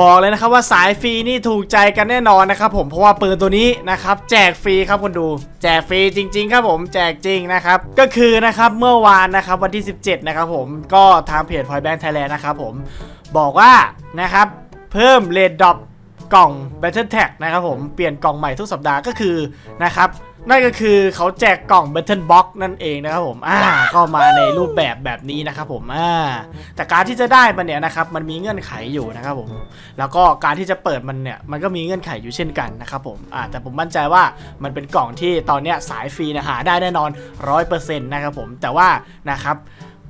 บอกเลยนะครับว่าสายฟรีนี่ถูกใจกันแน่นอนนะครับผมเพราะว่าปืนตัวนี้นะครับแจกฟรีครับคนดู แจกฟรีจริง ๆ ครับผมแจกจริงนะครับก็คือนะครับเมื่อวานนะครับวันที่ 17 นะครับผมก็ทางเพจพอยแบงค์ไทยแลนด์นะครับผมบอกว่านะครับเพิ่มเลดดอป กล่อง Battle Tag นะครับผมเปลี่ยนกล่องใหม่ทุกสัปดาห์ก็คือนะครับนั่นก็คือเขาแจกกล่อง Battle Box นั่นเองนะครับผมอ่าก็มาในรูปแบบแบบนี้นะครับผมอ่าแต่การที่จะได้มันเนี่ยนะครับมันมีเงื่อนไขอยู่นะครับผม แล้วก็การที่จะเปิดมันเนี่ยมันก็มีเงื่อนไขอยู่เช่นกันนะครับผมอ่าแต่ผมมั่นใจว่ามันเป็นกล่องที่ตอนเนี้ยสายฟรีนะหาได้แน่นอน 100%นะครับผมแต่ว่านะครับ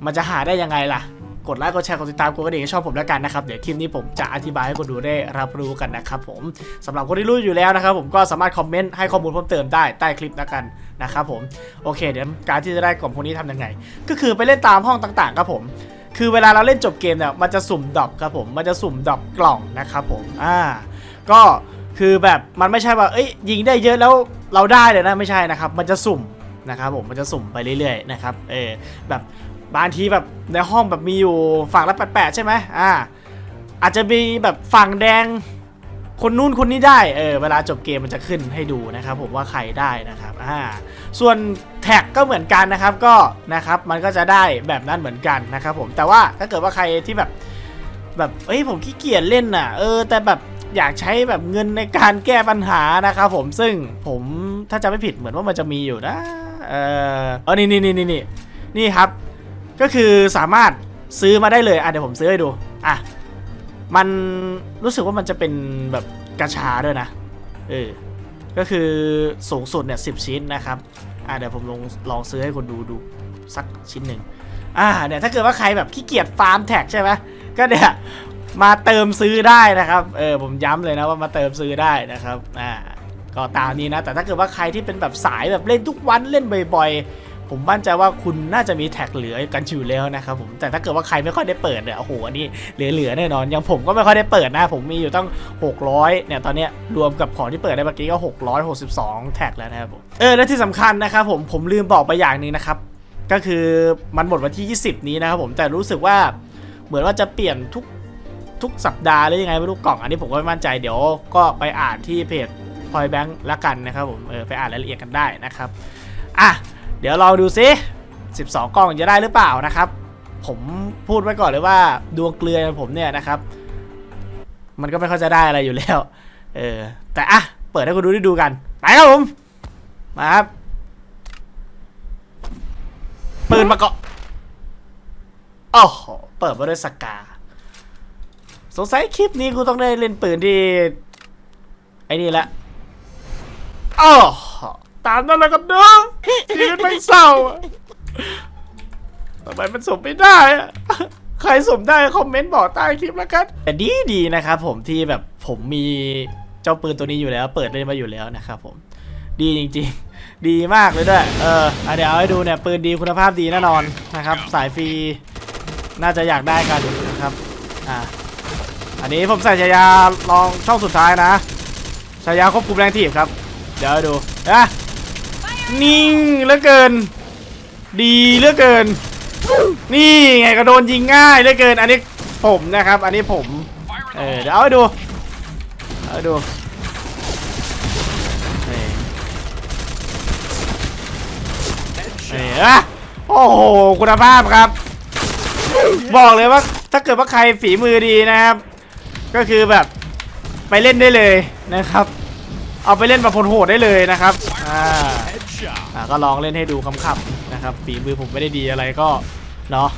มันจะหาได้ยังไงล่ะ กดไลค์กดแชร์กดติดตามกดกระดิ่งให้ช่องผมแล้วกันนะครับเดี๋ยวคลิปนี้ผมจะอธิบายให้คนดูได้รับรู้กันนะครับผมสำหรับคนที่รู้อยู่แล้วนะครับผมก็สามารถคอมเมนต์ให้ข้อมูลเพิ่มเติมได้ใต้คลิปแล้วกันนะครับผมโอเคเดี๋ยวการที่จะได้กล่องพวกนี้ทำยังไง ก็คือไปเล่นตามห้องต่างๆครับผมคือเวลาเราเล่นจบเกมเนี่ยมันจะสุ่มดรอปครับผมมันจะสุ่มดรอปกล่องนะครับผมอ่าก็คือแบบมันไม่ใช่ว่าเอ้ยยิงได้เยอะแล้วเราได้เลยนะไม่ใช่นะครับ มันจะสุ่มนะครับผมมันจะสุ่มไปเรื่อยๆนะครับเออแบบ บางทีแบบในห้องแบบมีอยู่ฝั่งละแปดใช่ไหมอ่า อาจจะมีแบบฝั่งแดงคนนู้นคนนี้ได้เออเวลาจบเกมมันจะขึ้นให้ดูนะครับผมว่าใครได้นะครับอ่าส่วนแท็กก็เหมือนกันนะครับก็นะครับมันก็จะได้แบบนั้นเหมือนกันนะครับผมแต่ว่าถ้าเกิดว่าใครที่แบบแบบเอ้ยผมขี้เกียจเล่นน่ะเออแต่แบบอยากใช้แบบเงินในการแก้ปัญหานะครับผมซึ่งผมถ้าจะไม่ผิดเหมือนว่ามันจะมีอยู่นะเออเออนี่นี่นี่นี่นี่นี่ครับ ก็คือสามารถซื้อมาได้เลยอะเดี๋ยวผมซื้อให้ดูอะมันรู้สึกว่ามันจะเป็นแบบกระชาด้วยนะเออก็คือสูงสุดเนี่ยสิชิ้นนะครับอ่าเดี๋ยวผมลองลองซื้อให้คนดูดูสักชิ้นหนึ่งอ่าเนี่ยถ้าเกิดว่าใครแบบขี้เกียจฟาร์มแท็กใช่ไหมก็เนี่ยมาเติมซื้อได้นะครับเออผมย้ำเลยนะว่ามาเติมซื้อได้นะครับอ่าก็ตามนี้นะแต่ถ้าเกิดว่าใครที่เป็นแบบสายแบบเล่นทุกวันเล่นบ่อย ผมมั่นใจว่าคุณน่าจะมีแท็กเหลือกันอยู่แล้วนะครับผมแต่ถ้าเกิดว่าใครไม่ค่อยได้เปิดเนี่ยโอ้โหอันนี้เหลือๆแน่นอนอย่างผมก็ไม่ค่อยได้เปิดนะ ผมมีอยู่ตั้ง 600เนี่ยตอนนี้รวมกับของที่เปิดได้เมื่อกี้ก็ 662 แท็กแล้วนะครับผมเออและที่สำคัญนะครับผมผมลืมบอกไปอย่างหนึงนะครับก็คือมันหมดวันที่ 20 นี้นะครับผมแต่รู้สึกว่าเหมือนว่าจะเปลี่ยนทุกทุกสัปดาห์หรือยังไงไม่รู้กล่องอันนี้ผมก็ไม่มั่นใจเดี๋ยวก็ไปอ่านที่เพจพอยแบงค์ละกันนะครับผมเออไปอ่านรายละเอียดกันได้นะครับอะ เดี๋ยวเราดูซิ12 กล่องจะได้หรือเปล่านะครับ ผมพูดไว้ก่อนเลยว่าดวงเกลือของผมเนี่ยนะครับ มันก็ไม่ค่อยจะได้อะไรอยู่แล้ว เออ แต่อะ เปิดให้คุณดูได้ดูกัน ไปครับผม มาครับ ปืนมาเกาะโอ้โหเปิดมาด้วยสกา สงสัยคลิปนี้กูต้องได้เล่นปืนที่ ไอ้นี่แหละโอ้โห ตามนั้นแล้วก็เด้อชีวิตไม่เศร้าอะทำไมมันสมไม่ได้อะใครสมได้คอมเมนต์บอกใต้คลิปแล้วกันแต่ดีดีนะครับผมที่แบบผมมีเจ้าปืนตัวนี้อยู่แล้ว เปิดเล่นมาอยู่แล้วนะครับผม ดีจริงๆ ดีมากเลยด้วย เอออะเดี๋ยวเอาให้ดูเนี่ยปืนดีคุณภาพดีแน่นอนนะครับ สายฟรีน่าจะอยากได้กันนะครับ อ่า อันนี้ผมใส่ฉายาลองช่องสุดท้ายนะฉายาควบคุมแรงถีบครับ เดี๋ยวให้ดูนะ นิ่งเหลือเกิน ดีเหลือเกิน นี่ไงก็โดนยิงง่ายเหลือเกิน อันนี้ผมนะครับ อันนี้ผม เออเดี๋ยวเอาให้ดู เอาดูนี่นี่อโอ้โห คุณภาพครับ บอกเลยว่าถ้าเกิดว่าใครฝีมือดีนะครับ ก็คือแบบไปเล่นได้เลยนะครับ เอาไปเล่นแบบโหดๆได้เลยนะครับอ่าอ่าก็ลองเล่นให้ดูคำๆนะครับฝีมือผมไม่ได้ดีอะไรก็เนาะ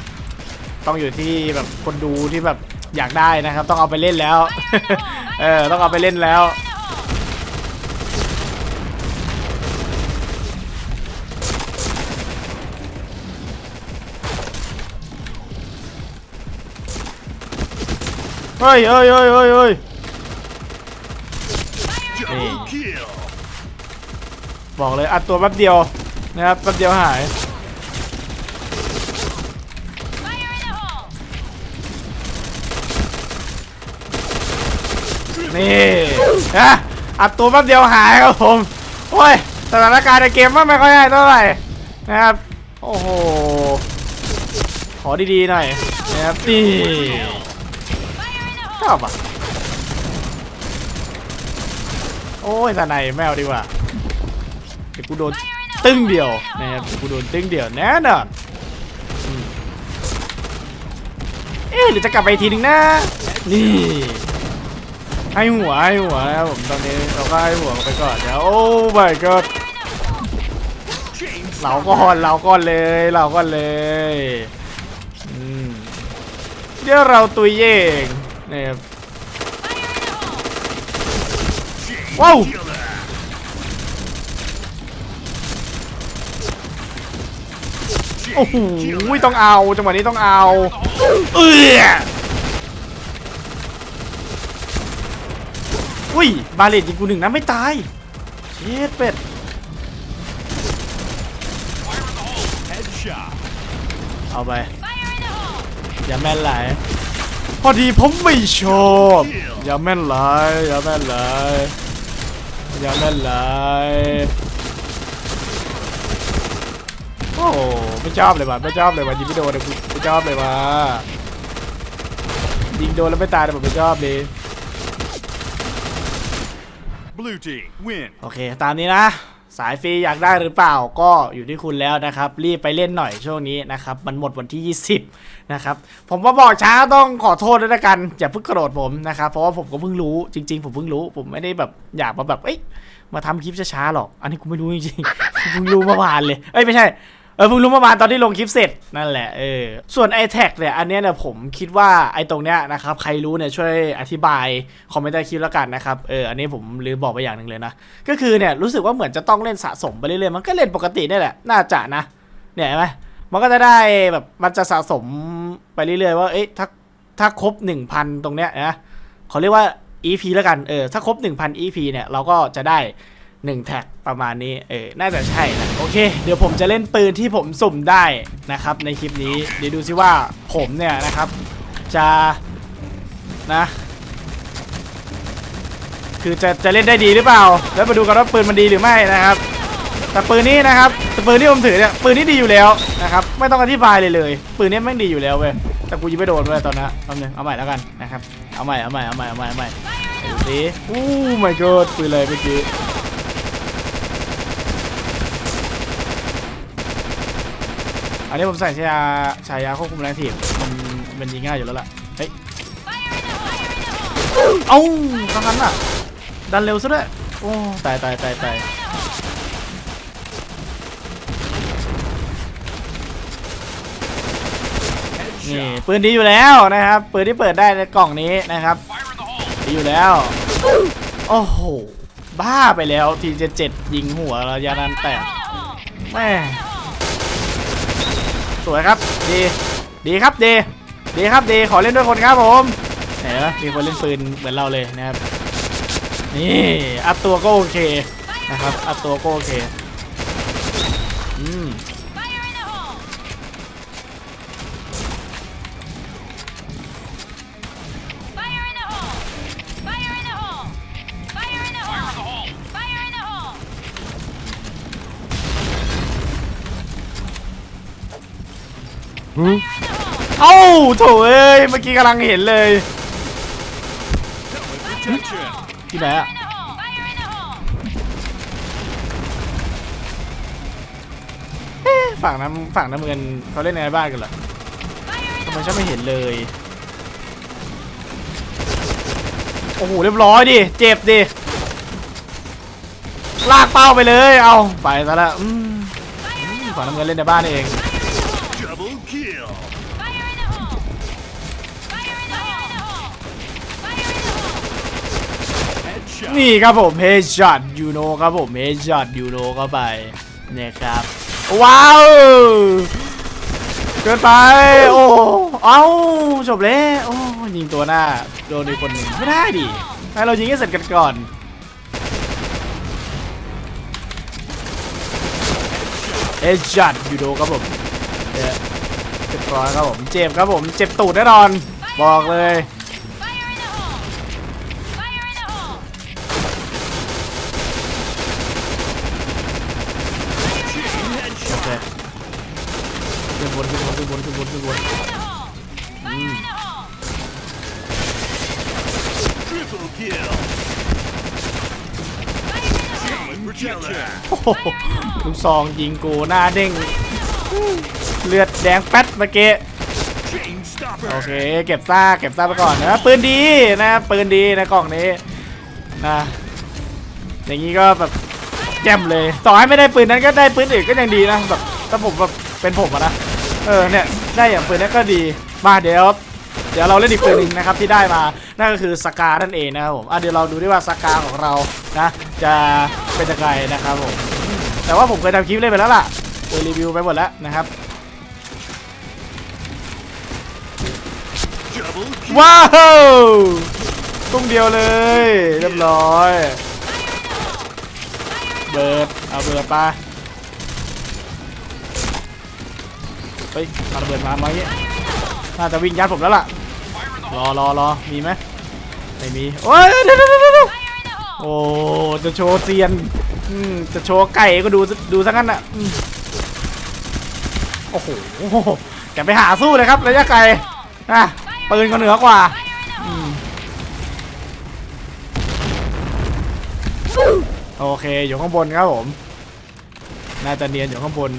ต้องอยู่ที่แบบคนดูที่แบบอยากได้นะครับ ต้องเอาไปเล่นแล้วเออต้องเอาไปเล่นแล้วเฮ้ยเฮ้ยเฮ้ยเฮ้ย บอกเลยอัดตัวแป๊บเดียวนะครับแป๊บเดียวหายนี่นะอัดตัวแป๊บเดียวหายครับผมโอ้ยสถานการณ์ในเกมว่าไม่ค่อยได้เท่าไหร่นะครับโอ้โหขอดีๆหน่อยนะครับนี่ชอบอะโอ้ยสนแมวดีกว่า ดี๋ยวกูโดนตึ้งเดียวนะครับเดี๋ยวกูโดนตึ้งเดียวแน่นอนอืมเอ๊ะหรือจะกลับไปอีกทีนึงนะ นี่ให้หัวให้หัวนะครับผมตอนนี้เราก็ให้หัวไปก่อนเดี๋ยวโอ้ my god เราก่อนเราก่อนเลยเราก่อนเลยอืมเดี๋ยวเราตุยเองนี่ครับว้าว โอ้โหต้องเอาจังหวะนี้ต้องเอาเอออุ้ยบาเลตยิงกูหนึ่งนะไม่ตายเช็ดเป็ดเอาไปอย่าแม่นไหลยพอดีผมไม่ชอบอย่าแม่นไหลยอย่าแม่นไหลยอย่าแม่นไหลย โอ้โหไม่ชอบเลยว่ะไม่ชอบเลยว่ะยิงไม่โดนเลยกูไม่ชอบเลยว่ะยิงโดนแล้วไม่ตายแต่ผมไม่ชอบเลย Blue team win. โอเค ตามนี้นะ สายฟรีอยากได้หรือเปล่าก็อยู่ที่คุณแล้วนะครับ รีบไปเล่นหน่อยช่วงนี้นะครับ มันหมดวันที่ 20 นะครับ ผมมาบอกช้าต้องขอโทษด้วยละกัน อย่าเพิ่งกระโดดผมนะครับ เพราะว่าผมก็เพิ่งรู้จริง ๆ ผมเพิ่งรู้ ผมไม่ได้แบบอยากมาแบบเอ้ยมาทำคลิปช้าๆหรอก อันนี้กูไม่รู้จริงๆเพิ่งรู้เมื่อวานเลย เอ้ยไม่ใช่ เออเพิ่งรู้เมื่อวานตอนที่ลงคลิปเสร็จนั่นแหละเออส่วน i t a g เนี่ยอันเนี้ยเนี่ยผมคิดว่าไอตรงเนี้ยนะครับใครรู้เนี่ยช่วยอธิบายคอมเมนต์ใต้คลิปแล้วกันนะครับเอออันนี้ผมลืมบอกไปอย่างหนึ่งเลยนะก็คือเนี่ยรู้สึกว่าเหมือนจะต้องเล่นสะสมไปเรื่อยๆมันก็เล่นปกตินี่แหละน่าจะนะเนี่ยเห็นไหมมันก็จะได้แบบมันจะสะสมไปเรื่อยๆว่าเอ๊ะถ้าถ้าครบ 1,000 ตรงเนี้ยนะเขาเรียกว่า EP แล้วกันเออถ้าครบ 1,000 EP เนี่ยเราก็จะได้ 1แท็กประมาณนี้เออน่าจะใช่นะโอเค เดี๋ยวผมจะเล่นปืนที่ผมสุ่มได้นะครับ ในคลิปนี้เดี๋ยวดูซิว่าผมเนี่ยนะครับ จะนะ คือจะจะเล่นได้ดีหรือเปล่า แล้วมาดูกันว่าปืนมันดีหรือไม่นะครับ แต่ปืนนี้นะครับแต่ปืนที่ผมถือเนี่ยปืนนี้ดีอยู่แล้วนะครับ ไม่ต้องอธิบายเลยเลย ปืนนี้แม่งดีอยู่แล้วเว้ยแต่กูยิงไม่โดนเว้ยตอนนั้นแป๊บนึงเอาใหม่แล้วกันนะครับเอาใหม่เอาใหม่เอาใหม่เอาใหม่เอาใหม่ดูสิอู้ my god ปืนเลยเมื่อกี้ อันนี้ผมใส่ฉายาฉายาควบคุมแรงถีบมันมันยิงง่ายอยู่แล้วล่ะ เฮ้ย เอ้าทางนั้นอะ ดันเร็วซะด้วย โอ้ ตายตายตายตายนี่ปืนดีอยู่แล้วนะครับ ปืนที่เปิดได้ในกล่องนี้นะครับ ดีอยู่แล้ว โอ้โห บ้าไปแล้วทีเจ็ดยิงหัวระยะนั้นแตกแม่ วยครับดีดีครับดีดีครับดีขอเล่นด้วยคนครับผมเห็นไหมมีคนเล่นปืนเหมือนเราเลยนะครับนี่อัพตัวก็โอเคนะครับอัพตัวก็โอเค เอ้าโถเอ้ยเมื่อกี้กำลังเห็นเลย Protection. ที่ไหนอะ In the hole! Fire in the hole! เอ๊ะฝั่งน้ำฝั่งน้ำเงินเขาเล่นในบ้านกันเหรอทำไมฉันไม่เห็นเลย โอ้โหเรียบร้อยดิ เจ็บดิ ลากเป้าไปเลย เอาไปซะละอืมอืมฝั่งน้ำเงินเล่นในบ้านเอง นี่ครับผมเฮดช็อตยูโนครับผมเฮดช็อตยูโนเข้าไปเนี่ยครับว้าวเกินไปโอ้เอ้าจบแล้วโอ้ยิงตัวหน้าโดนอีกคนหนึ่งไม่ได้ดิให้เรายิงให้เสร็จกันก่อนเฮดช็อตยูโนครับผมเนี่ยเรียบร้อยครับผมเจ็บครับผมเจ็บตูดแน่นอน บอกเลย Fire in the hole! Fire in the hole! โอเคขึ้นบนขึ้นบนขึ้นบนขึ้นบนขึ้นบน Fire in the hole! Triple kill. Protection. โอ้โหลูกซองยิงกูหน้าเด้ง เลือดแดงแป๊ดเมื่อกี้ Chain stopper. โอเค เก็บซ่ากเก็บซ่ากไปก่อนนะปืนดีนะปืนดีนะกล่องนี้นะอย่างนี้ก็แบบแจ่มเลย ต่อให้ไม่ได้ปืนนั้นก็ได้ปืนอื่นก็ยังดีนะแบบถ้าผมแบบเป็นผมอะนะเออเนี่ยได้อย่างปืนนั้นก็ดีมาเดี๋ยว เดี๋ยวเราเล่นอีกปืนหนึ่งนะครับที่ได้มานั่นก็คือสกานั่นเองนะครับผมอะเดี๋ยวเราดูดิว่าสกาของเรานะจะเป็นยังไงนะครับผมแต่ว่าผมเคยทำคลิปเล่นไปแล้วล่ะเคยรีวิวไปหมดแล้วนะครับว้าวตุ้มเดียวเลยเรียบร้อยเบิร์ดเอาเบิร์ดไปเฮ้ยมาเบิร์ดมาเมื่อกี้น่าจะวิ่งยัดผมแล้วล่ะ รอรอรอมีไหมไม่มีโอ้ยเดี๋ยวเดี๋ยวเดี๋ยวเดี๋ยว Fire in the hole! โอ้จะโชว์เซียนอืมจะโชว์ไก่ก็ดูดูซะงั้นอะอืมโอ้โหจะไปหาสู้เลยครับระยะไกลนะปืนก็เหนือกว่าโอเคอยู่ข้างบนครับผมน่าจะเนียนอยู่ข้างบน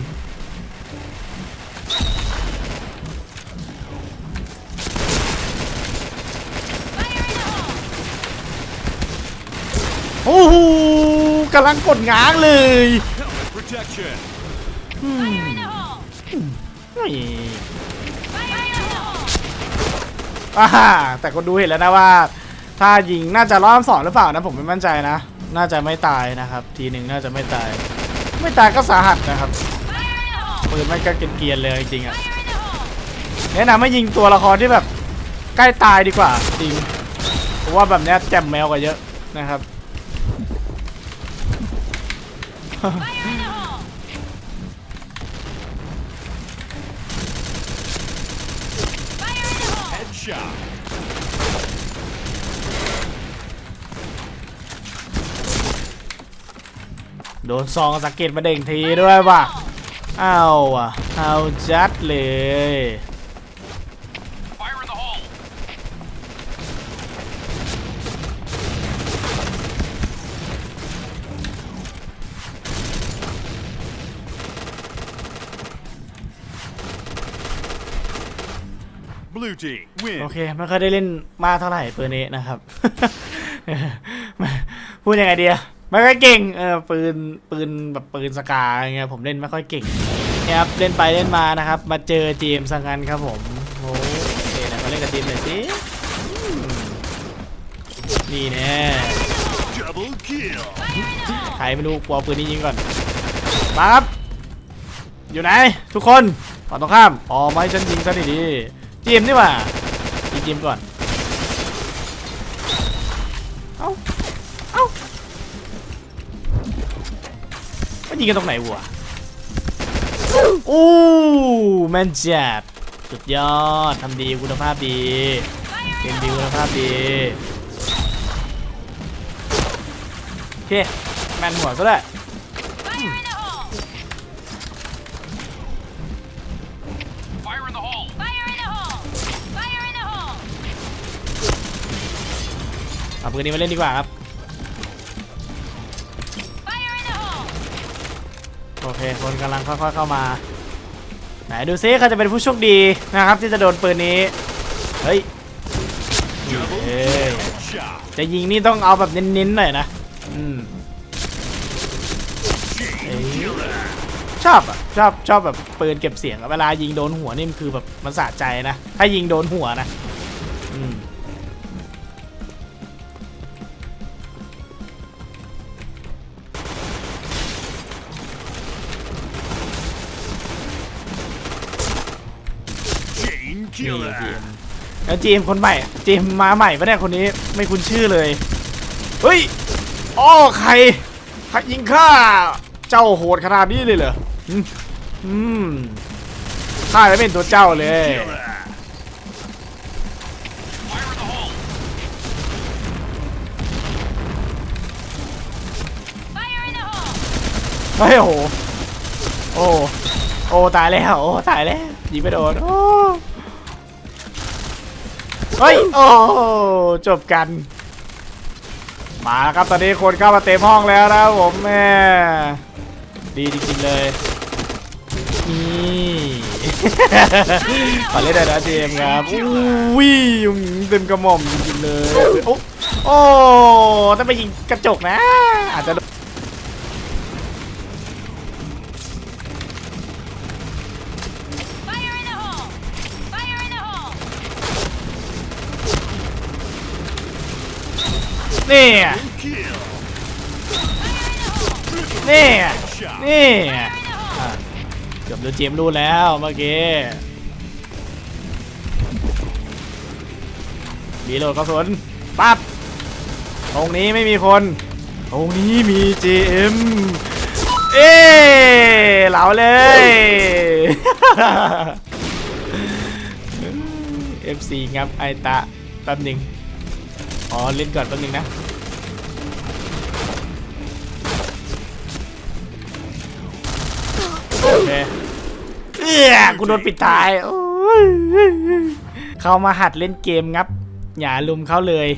โอ้โหกำลังกดง้างเลย Helmet protection. Fire in the hole! เฮ้ย Fire in the hole! อ่าแต่คนดูเห็นแล้วนะว่า ถ้ายิงน่าจะรอบสองหรือเปล่านะผมไม่มั่นใจนะ น่าจะไม่ตายนะครับ ทีหนึ่งน่าจะไม่ตาย ไม่ตายก็สาหัสนะครับ Fire in the hole! ปืนมันก็เกรียนๆเลยจริงๆอะ Fire in the hole! แนะนำให้ยิงตัวละครที่แบบ ใกล้ตายดีกว่าจริงเพราะว่าแบบเนี้ยแจ่มแมวกว่าเยอะนะครับ โดนซองสังเกตมาเด้งทีด้วยว่ะเอาอะเอาจัดเลย บลูทีวินโอเคไม่ค่อยได้เล่นมากเท่าไหร่ปืนนี้นะครับ พูดยังไงดีอะไม่ค่อยเก่งเออปืนปืนแบบปืนสกาอย่างเงี้ยผมเล่นไม่ค่อยเก่งเนี่ยครับเล่นไปเล่นมานะครับ มาเจอจีมสังกันครับผมโอ้โอเคนะมาเล่นกับจีมหน่อยสิอืมนี่แน่ดับเบิลคิลใครไม่รู้กลัวปืนนี้ยิงก่อนมาครับ อยู่ไหน ทุกคนฝั่งตรงข้ามอ๋อไม่ฉันยิงซะดีๆ จีมนี่ว่ายิงจีมก่อน เอ้า เอ้ามันยิงกันตรงไหนวะโอ้แมนจัดสุดยอดทำดีคุณภาพดีเกมดีคุณภาพดีโอเคแมนหัวซะด้ ปืนนี้มาเล่นดีกว่าครับ โอเค คนกำลังค่อยๆเข้ามา ไหนดูซิใครจะเป็นผู้โชคดีนะครับ ที่จะโดนปืนนี้ เฮ้ยเอ้ยจะยิงนี่ต้องเอาแบบเน้นๆหน่อยนะ อืมชอบอะชอบชอบแบบปืนเก็บเสียงเวลายิงโดนหัวนี่มันคือแบบมันสะใจนะ ถ้ายิงโดนหัวนะ นี่จีมแล้วจีมคนใหม่จีมมาใหม่ปะเนี่ยคนนี้ไม่คุ้นชื่อเลย เฮ้ยอ้อใครใครยิงข้า เจ้าโหดขนาดนี้เลยเหรออืมข้าจะเป็นตัวเจ้าเลยเฮ้ยโอ้โหโอ้โอ้ตายแล้วโอ้ตายแล้วยิงไม่โดนโอ้ เฮ้ย โอ้จบกัน มาแล้วครับตอนนี้คนเข้ามาเต็มห้องแล้วนะผมแม่ดีจริงๆเลย นี่ขอเล่นได้นะเจมครับอุ้ยเต็มกระหม่อมจริงๆเลย โอ้โอ้ถ้าไปยิงกระจกนะ อาจจะ นี่นี่นี่เกือบโดนเจมรู้แล้วเมื่อกี้รีโหลดกระสุนปั๊บตรงนี้ไม่มีคน ตรงนี้มี GM เอ้เหลาเลย FC งับไอตะแป๊บหนึ่ง อ๋อเล่นก่อนแป๊บนึงนะโอเคเอื้อกูโดนปิดท้ายโอ้ยเขามาหัดเล่นเกมงับ อย่าลุมเขาเลย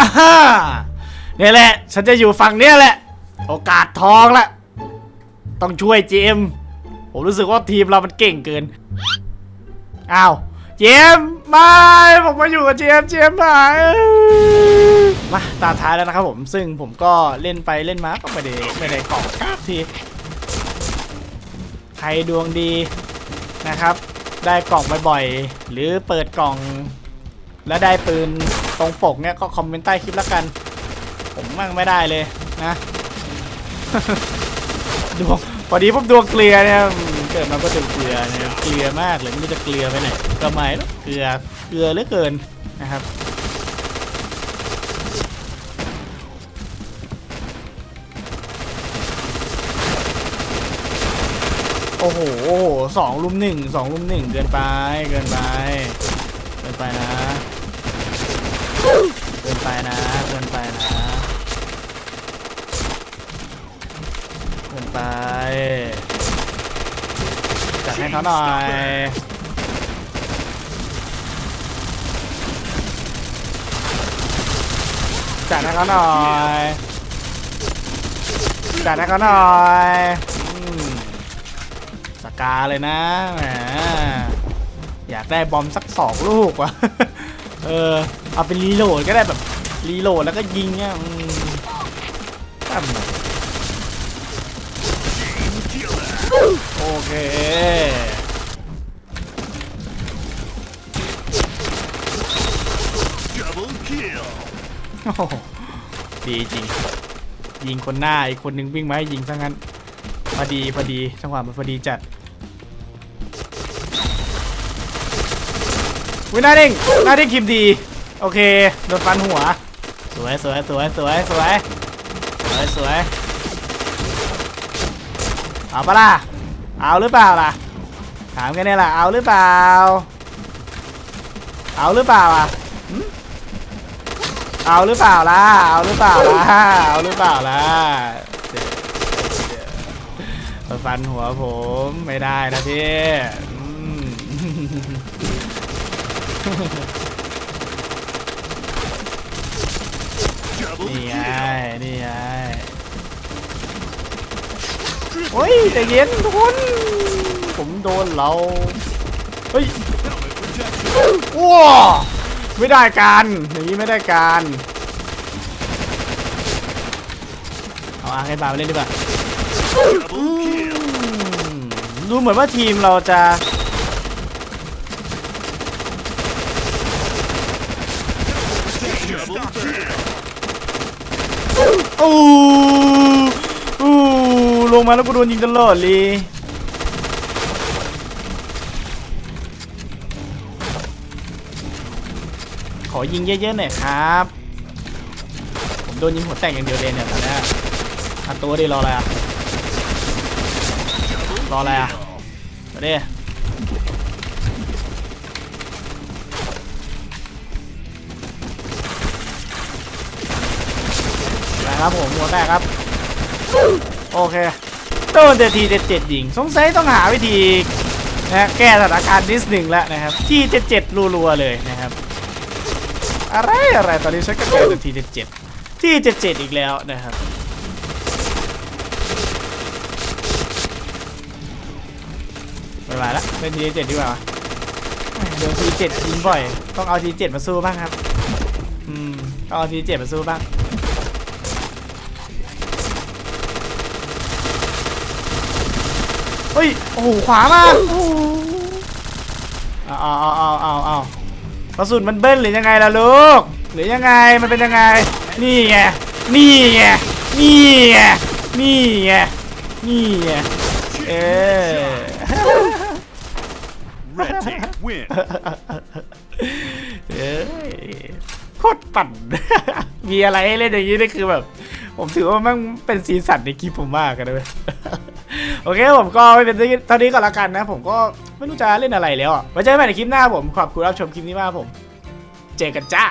อ่าฮ่าเนี่ยแหละ ฉันจะอยู่ฝั่งเนี้ยแหละ โอกาสทองละ ต้องช่วยเจมผมรู้สึกว่าทีมเรามันเก่งเกิน อ้าว เจมม่ผมมาอยู่กับเจมเจมส์หายมาตาท้ายแล้วนะครับผมซึ่งผมก็เล่นไปเล่นมาก็ไม่ได้ไม่ได้กล่องกราฟทีใครดวงดีนะครับ ได้กล่องบ่อยๆหรือเปิดกล่อง แล้วได้ปืนตรงปกเนี่ยก็คอมเมนต์ใต้คลิปแล้วกัน ผมมั่งไม่ได้เลยนะดวงพอดีผมดวงเกลือเนี่ย เกิดมาก็ดวงเกลือเนี่ยเกลือมากเลยไม่รู้จะเกลือไปไหนก็ไม่หรอกเกลือเกลือเหลือเกินนะครับโอ้โหโอ้โหสองลุมหนึ่งสองลุมหนึ่งเกินไปเกินไปเกินไปนะเกินไปนะเกินไปนะเกินไป ให้เขาหน่อยจัดให้เขาหน่อยจัดให้เขาหน่อยสกาเลยนะแหมอยากได้บอมสักสองลูกว่ะเออเอาเป็นรีโหลดก็ได้แบบรีโหลดแล้วก็ยิงเนี่ยอืม โอ้โหดีจริง ยิงคนหน้าอีกคนนึงวิ่งมาให้ยิงซะงั้นพอดีพอดีจังหวะมันพอดีจัดวินาเด้งหน้าเด้งคิมดี โอเคโดนฟันหัว สวยสวยสวยสวยสวยสวยสวยเอาปะล่ะเอาหรือเปล่าล่ะ ถามกันเนี่ยแหละเอาหรือเปล่า เอาหรือเปล่าอะ เอาหรือเปล่าล่ะ เอาหรือเปล่าล่ะ เอาหรือเปล่าล่ะเดี๋ยวเดี๋ยวมาฟันหัวผมไม่ได้นะพี่อืม Double นี่ไง kill. นี่ไง โอ้ยใจเย็นทุกคน ผมโดนเรา เฮ้ย Helmet protection. ว้า ไม่ได้การอย่างนี้ไม่ได้การเอาอาร์ให้บาร์มาเล่นดีกว่าดูเหมือนว่าทีมเราจะ Double kill. อู้อู้ลงมาแล้วกูโดนยิงตลอดเลย อยิงเยอะๆหน่อยครับ ผมโดนยิงหัวแตกอย่างเดียวเลยเนี่ยตอนนี้อัดตัวดิรออะไรอะรออะไรอะมาดิไปครับผมหัวแตกครับ โอเคโดนเจ็ดทีเจ็ดเจ็ดยิง สงสัยต้องหาวิธีนะแก้สถานการณ์นิดหนึ่งแล้วนะครับ ที่เจ็ดเจ็ดรัวๆเลยนะครับ อะไรอะไรตอนนี้ฉันก็เจอเดทีเจ็ดเจ็ดที่77อีกแล้วนะครับไม่ไหวละเป็นทีเจ็ดดีกว่าเดี๋ยวทีเจ็ดยิงบ่อย ต้องเอาทีเจ็ดมาสู้บ้างครับ อืมต้องเอาทีเจ็ดมาสู้บ้างเฮ้ย โอ้โห ขวามาอ้โหเอาเอาเอาเอาเอาเอา กระสุนมันเบิ้ลหรือยังไงล่ะลูกหรือยังไงมันเป็นยังไง นี่ไงนี่ไงนี่ไงนี่ไงนี่ไงเออ Red team win. เอ้ยโคตรปั่น มีอะไรให้เล่นอย่างนี้นี่คือแบบ ผมถือว่ามันเป็นสีสันในคลิปผมมากนะเว้ย โอเคผมก็ไม่เป็นเท่านี้ก่อนละกันนะ ผมก็ไม่รู้จะเล่นอะไรแล้วไว้เจอกันใหม่ในคลิปหน้าผมขอบคุณรับชมคลิปนี้มากผม เจอกันจ้า